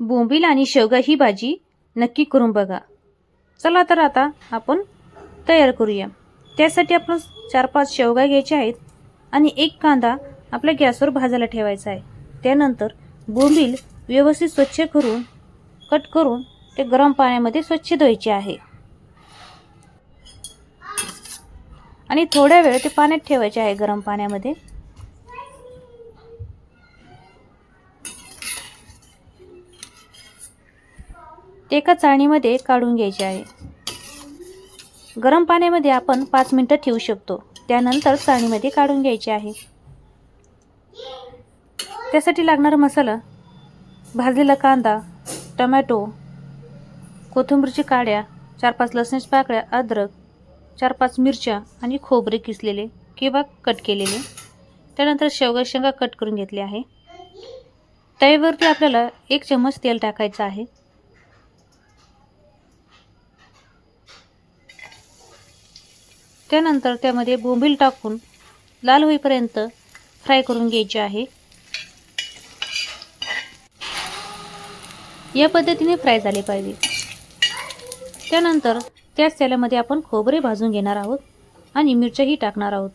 बोंबील आणि शेवगा ही भाजी नक्की करून बघा. चला तर आता आपण तयार करूया. त्यासाठी आपण चार पाच शेवगा घ्यायच्या आहेत आणि एक कांदा आपल्या गॅसवर भाजायला ठेवायचा आहे. त्यानंतर बोंबील व्यवस्थित स्वच्छ करून कट करून ते गरम पाण्यामध्ये स्वच्छ धुवायचे आहे. आणि थोड्या वेळ ते पाण्यात ठेवायचे आहे गरम पाण्यामध्ये. ते एका चाळणीमध्ये काढून घ्यायचे आहे. गरम पाण्यामध्ये आपण पाच मिनटं ठेवू शकतो. त्यानंतर चाळणीमध्ये काढून घ्यायचे आहे. त्यासाठी लागणारा मसाला भाजलेला कांदा टमॅटो कोथिंबीरची काड्या चार पाच लसणाच्या पाकळ्या अद्रक चार पाच मिरच्या आणि खोबरे किसलेले किंवा कट केलेले. त्यानंतर शेवगा शेंगा कट करून घेतले आहे. तव्यावरती आपल्याला एक चम्मच तेल टाकायचं आहे. त्यानंतर त्यामध्ये बोंबील टाकून लाल होईपर्यंत फ्राय करून घ्यायचे आहे. या पद्धतीने फ्राय झाले पाहिजे. त्यानंतर त्याच तेलामध्ये आपण खोबरे भाजून घेणार आहोत आणि मिरच्याही टाकणार आहोत.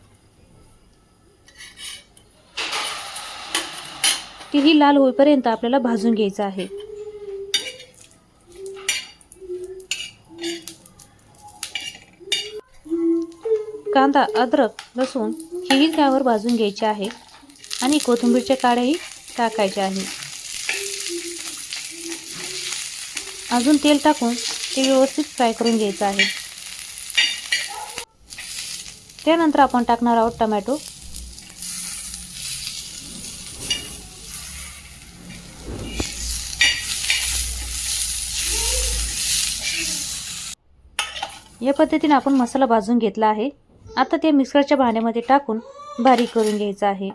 तीही लाल होईपर्यंत आपल्याला भाजून घ्यायचं आहे. कांदा अद्रक लसूण हेही त्यावर भाजून घ्यायचे आहे आणि कोथिंबीरच्या काड्याही टाकायच्या आहे. अजून तेल टाकून ते व्यवस्थित फ्राय करून घ्यायचं आहे. त्यानंतर आपण टाकणार आहोत टमॅटो. या पद्धतीने आपण मसाला भाजून घेतला आहे. आता ते मिक्सरच्या भांड्यामध्ये टाकून बारीक करून घ्यायचं आहे.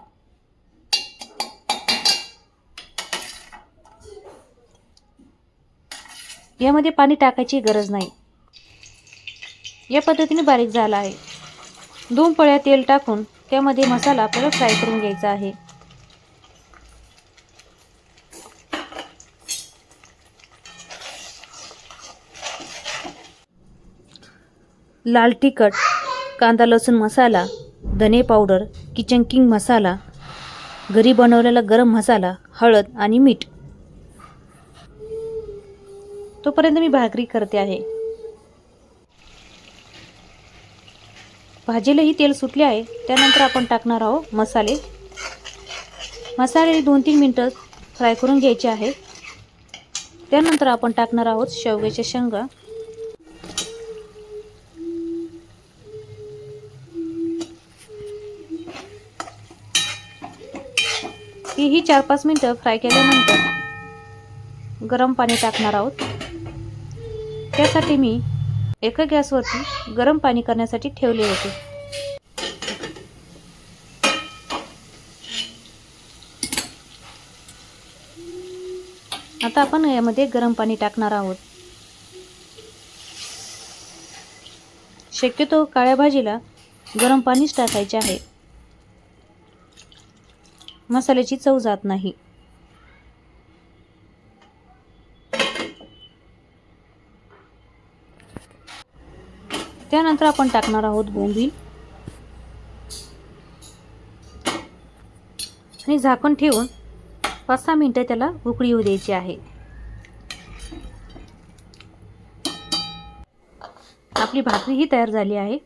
यामध्ये पाणी टाकायची गरज नाही. या पद्धतीने बारीक झाला आहे. दोन पळ्या तेल टाकून त्यामध्ये मसाला आपल्याला फ्राय करून घ्यायचा आहे. लाल तिखट कांदा लसूण मसाला धने पावडर किचन किंग मसाला घरी बनवलेला गरम मसाला हळद आणि मीठ. तोपर्यंत मी भाकरी करते आहे. भाजीलाही तेल सुटले आहे. त्यानंतर आपण टाकणार आहोत मसाले. मसाले दोन तीन मिनटं फ्राय करून घ्यायचे आहे. त्यानंतर आपण टाकणार आहोत शेवग्याच्या शेंगा. तीही चार पाच मिनटं फ्राय केल्यानंतर गरम पाणी टाकणार आहोत. त्यासाठी मी एका गॅसवरती गरम पाणी करण्यासाठी ठेवले होते. आता आपण यामध्ये गरम पाणी टाकणार आहोत. शक्यतो काळ्या भाजीला गरम पाणीच टाकायचे आहे. मसाल्याची चव जात नाही. त्यानंतर आपण टाकणार आहोत बोंबील. आणि झाकण ठेवून पाच सहा मिनटं त्याला उकळी येऊ द्यायची आहे. आपली भाकरी ही तयार झाली आहे.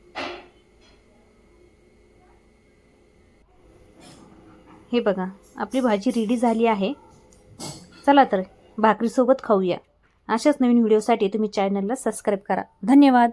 हे बघा आपली भाजी रेडी झाली आहे. चला तर भाकरीसोबत खाऊया. अशाच नवीन व्हिडिओसाठी तुम्ही चॅनलला सबस्क्राईब करा. धन्यवाद.